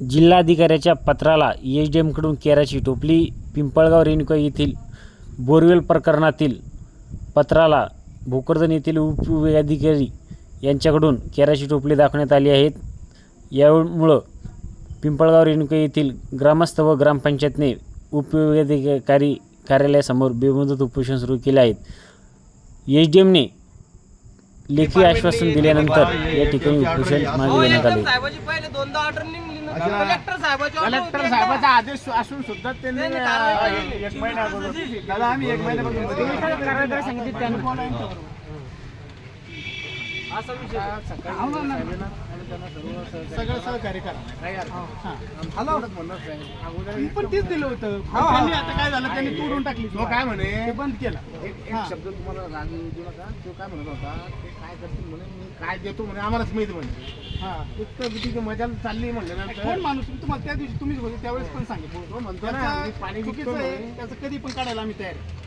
जिल्हाधिकाऱ्याच्या पत्राला H D एमकडून केराची टोपली पिंपळगाव रेणुका येथील बोरवेल प्रकरणातील पत्राला भोकरदन येथील उपविभागाधिकारी यांच्याकडून केराची टोपली दाखवण्यात आली आहेत. यामुळं पिंपळगाव रेणुका येथील ग्रामस्थ व ग्रामपंचायतने उपविभागाधिकारी कार्यालयासमोर बेमुदत उपोषण सुरू केले आहेत. एच डी एमने लेखी आश्वासन दिल्यानंतर या ठिकाणी उपोषण मागे घेण्यात आले. साहेबाची पहिले दोनदा ऑर्डर निघली ना. कलेक्टर साहेबाची order कलेक्टर होती साहेबाचा आदेश असून सुद्धा त्यांनी त्यांनी कारवाई अं, केली. एक महिना अगोदर दादा आम्ही एक महिन्यापासून कारवाई सांगितली त्यांनी. असा विषय. सगळं सहकार्य करा. हॅलो. पण तेच दिलं होतं. पण त्यांनी आता काय झालं? त्यांनी तोडून टाकली. तो काय म्हणे? ते बंद केलं. एक शब्द तुम्हाला राग येऊ देऊ नका. तो काय म्हणत होता? काय करतील म्हणे? मी काय देतो म्हणे? आम्हालाच माहिती म्हणे. इतकं तिथे मजा चालली म्हणल्यानंतर कोण माणूस तुम्हाला त्या दिवशी तुम्हीच होते त्यावेळेस पण सांगितलं. म्हणतो ना मी पाणी चुकीचं विकतो आहे म्हणे. त्याचं कधी पण काढायला आम्ही तयार आहे.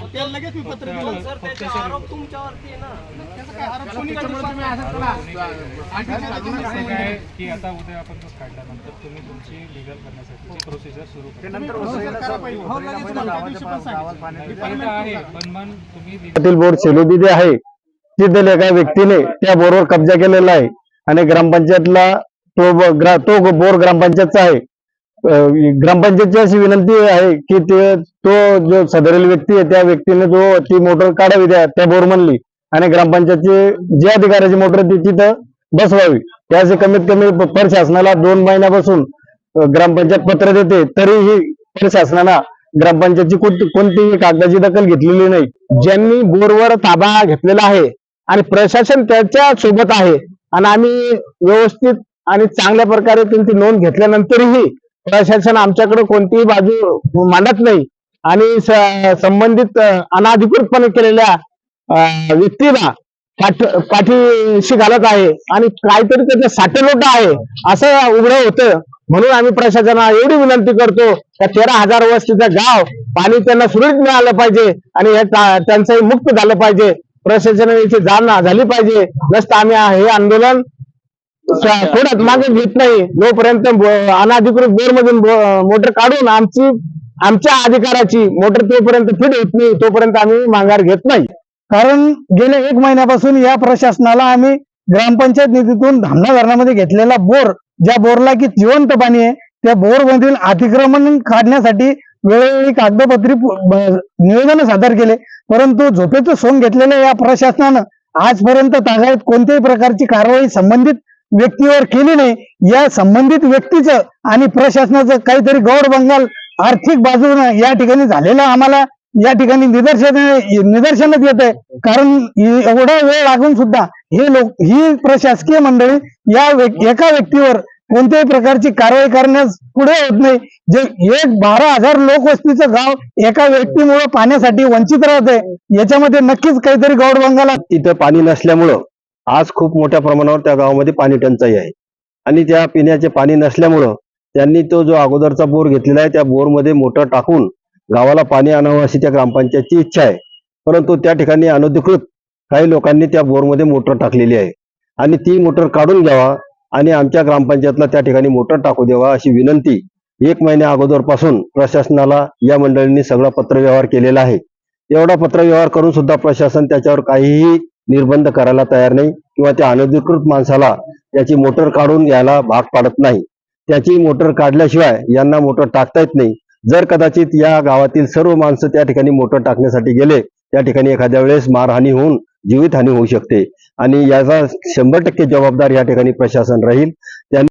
मग त्याला लगेच मी पत्र दिलं. सर त्याचे आरोप तुमच्यावरती आहे ना. त्याचं काय आरोप कोणी त्याच्यामुळे तुम्ही असं करा. आठवड्याच्या घालून दिवशी असं काय? काय? की आता उद्या आपण तो काढल्यानंतर तुम्ही तुमची लिगल करण्यासाठी प्रोसिजर सुरू ते करा नंतर तुम्ही वसईला करा सर- पाहिजे. हो, लगेच वसईला मला त्या गावाच्या दिवशी पण सांगितलं. तर आहे मग तुम्ही legal- तील बोर सेलोदिदी आहे. तिथील एका व्यक्तीने त्या बोरवर कब्जा केलेला आहे आणि ग्रामपंचायतला तो ग्रा तो बोर ग्रामपंचायतचा आहे. ग्रामपंचायतची अशी विनंती आहे की ते तो जो सदरील व्यक्ती आहे त्या व्यक्तीने जो ती मोटर काढावी द्या त्या बोर म्हणली आणि ग्रामपंचायतची जी अधिकाऱ्याची मोटर ती तिथं बसवावी. त्याचे कमीत कमी प्रशासनाला दोन महिन्यापासून ग्रामपंचायत पत्र देते तरीही प्रशासनाला ग्रामपंचायतची कोणती कोणतीही कागदाची दखल घेतलेली नाही. ज्यांनी बोरवर ताबा घेतलेला आहे आणि प्रशासन त्याच्या सोबत आहे. आणि आम्ही व्यवस्थित आणि चांगल्या प्रकारे त्यांची नोंद घेतल्यानंतरही प्रशासन आमच्याकडे कोणतीही बाजू मांडत नाही. आणि संबंधित अनाधिकृतपणे केलेल्या व्यक्तीला पाठ पाठीशी घालत आहे. आणि काहीतरी त्याचं साठेलोट आहे. असं उघडं होतं. म्हणून आम्ही प्रशासनाला एवढी विनंती करतो का तेरा हजार वस्तीचं गाव पाणी त्यांना सुरळीत मिळालं पाहिजे. आणि हे त्यांचंही मुक्त झालं पाहिजे. प्रशासनाने याची जाण झाली पाहिजे. नसतं आम्ही हे आंदोलन थोड्यात मागे घेत नाही. जोपर्यंत अनाधिकृत बोर मधून मोटर काढून आमची आमच्या अधिकाराची मोटर तोपर्यंत फिट होत नाही तोपर्यंत आम्ही माघार घेत नाही. कारण गेल्या एक महिन्यापासून या प्रशासनाला आम्ही ग्रामपंचायत निधीतून धामणा धरणामध्ये घेतलेला बोर ज्या बोरला की जिवंत पाणी आहे त्या बोर मधील अतिक्रमण काढण्यासाठी वेळोवेळी कागदपत्री निवेदन सादर केले. परंतु झोपेचं सोंग घेतलेल्या या प्रशासनानं आजपर्यंत तागायत कोणत्याही प्रकारची कारवाई संबंधित व्यक्तीवर केली नाही. या संबंधित व्यक्तीचं आणि प्रशासनाचं काहीतरी गौर बंगाल आर्थिक बाजूनं या ठिकाणी झालेलं आम्हाला या ठिकाणी निदर्शन निदर्शनात येत आहे कारण एवढा वेळ लागून सुद्धा हे लोक ही प्रशासकीय मंडळी या एका व्यक्तीवर कोणत्याही प्रकारची कारवाई करण्यास पुढे होत नाही. जे एक बारा हजार लोकवस्तीचं गाव एका व्यक्तीमुळे पाण्यासाठी वंचित राहत आहे याच्यामध्ये नक्कीच काहीतरी गौड इथं पाणी नसल्यामुळं आज खूप मोठ्या प्रमाणावर त्या गावामध्ये पाणी टंचाई आहे. आणि त्या पिण्याचे पाणी नसल्यामुळं त्यांनी तो जो अगोदरचा बोर घेतलेला आहे त्या बोरमध्ये मोटर टाकून गावाला पाणी आणावं अशी त्या ग्रामपंचायतची इच्छा आहे. परंतु त्या ठिकाणी अनधिकृत काही लोकांनी त्या बोरमध्ये मोटर टाकलेली आहे. आणि ती मोटर काढून घ्यावा आणि आमच्या ग्रामपंचायतला त्या ठिकाणी मोटर टाकू द्यावा अशी विनंती एक महिन्या अगोदरपासून प्रशासनाला या मंडळींनी सगळा पत्रव्यवहार केलेला आहे. एवढा पत्रव्यवहार करून सुद्धा प्रशासन त्याच्यावर काहीही निर्बंध करायला तयार नाही किंवा त्या अनधिकृत माणसाला त्याची मोटर काढून घ्यायला भाग पाडत नाही. त्याची मोटर काढल्याशिवाय यांना मोटर टाकता येत नाही. जर कदाचित या गावातील सर्व माणसं त्या ठिकाणी मोटर टाकण्यासाठी गेले त्या ठिकाणी एखाद्या वेळेस मारहानी होऊन जीवितहानी होऊ शकते. आणि याचा शंभर टक्के जबाबदार या ठिकाणी प्रशासन राहील. त्यांनी